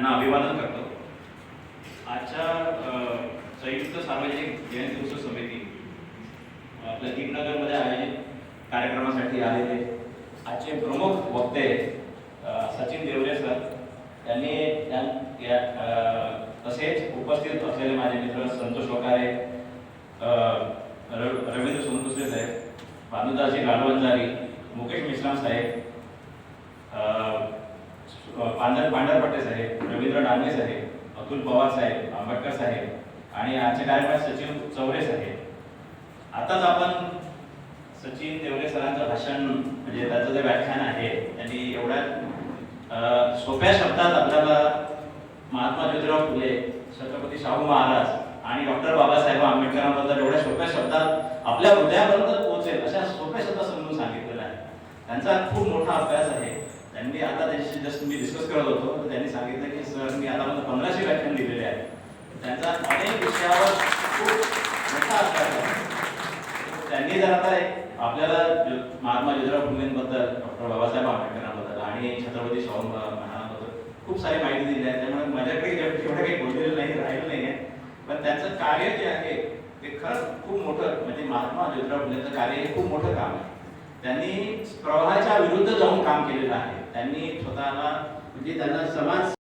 त्यांना अभिवादन करतो. आजच्या संयुक्त सार्वजनिक जयंती उत्सव समिती आपल्या दीपनगरमध्ये आयोजित कार्यक्रमासाठी आलेले आजचे प्रमुख वक्ते सचिन देवरे सर त्यांनी त्या- या तसेच उपस्थित असलेले माझे मित्र संतोष वकारे रवींद्र सोनकुसरे साहेब भानुदासजी गाडवंजारी मुकेश मिश्राम साहेब पांढर पांढरपट्टे साहेब रवींद्र डांगे साहेब अतुल पवार साहेब आंबेडकर साहेब आणि आजचे कार्यक्रमात सचिव चौरे साहेब. आताच आपण सचिन देवरे सरांचं भाषण म्हणजे त्याचं जे व्याख्यान आहे त्यांनी एवढ्या सोप्या शब्दात आपल्याला महात्मा ज्योतिराव फुले छत्रपती शाहू महाराज आणि डॉक्टर बाबासाहेब आंबेडकरांबद्दल एवढ्या सोप्या शब्दात आपल्या हृदयापर्यंत पोहोचेल अशा सोप्या शब्दात समजून सांगितलेलं आहे त्यांचा खूप मोठा अभ्यास आहे. त्यांनी आता त्यांच्याशी जस्ट मी डिस्कस करत होतो तर त्यांनी सांगितलं की सर मी आतापर्यंत पंधराशे व्याख्यान दिलेले आहे त्यांचा अनेक विषयावर खूप मोठा अभ्यास त्यांनी जर आता एक आपल्याला महात्मा ज्योतिराव फुलेंबद्दल डॉक्टर बाबासाहेब आंबेडकरांबद्दल आणि छत्रपती शाहू महाराजांबद्दल खूप सारी माहिती दिली आहे. त्यामुळे माझ्याकडे एवढं काही बोललेलं नाही राहिलं नाही आहे. पण त्यांचं कार्य जे आहे ते खरंच खूप मोठं म्हणजे महात्मा ज्योतिराव फुलेंचं कार्य हे खूप मोठं काम आहे. त्यांनी प्रवाहाच्या विरुद्ध जाऊन काम केलेलं आहे. त्यांनी स्वतःला म्हणजे त्यांना समाज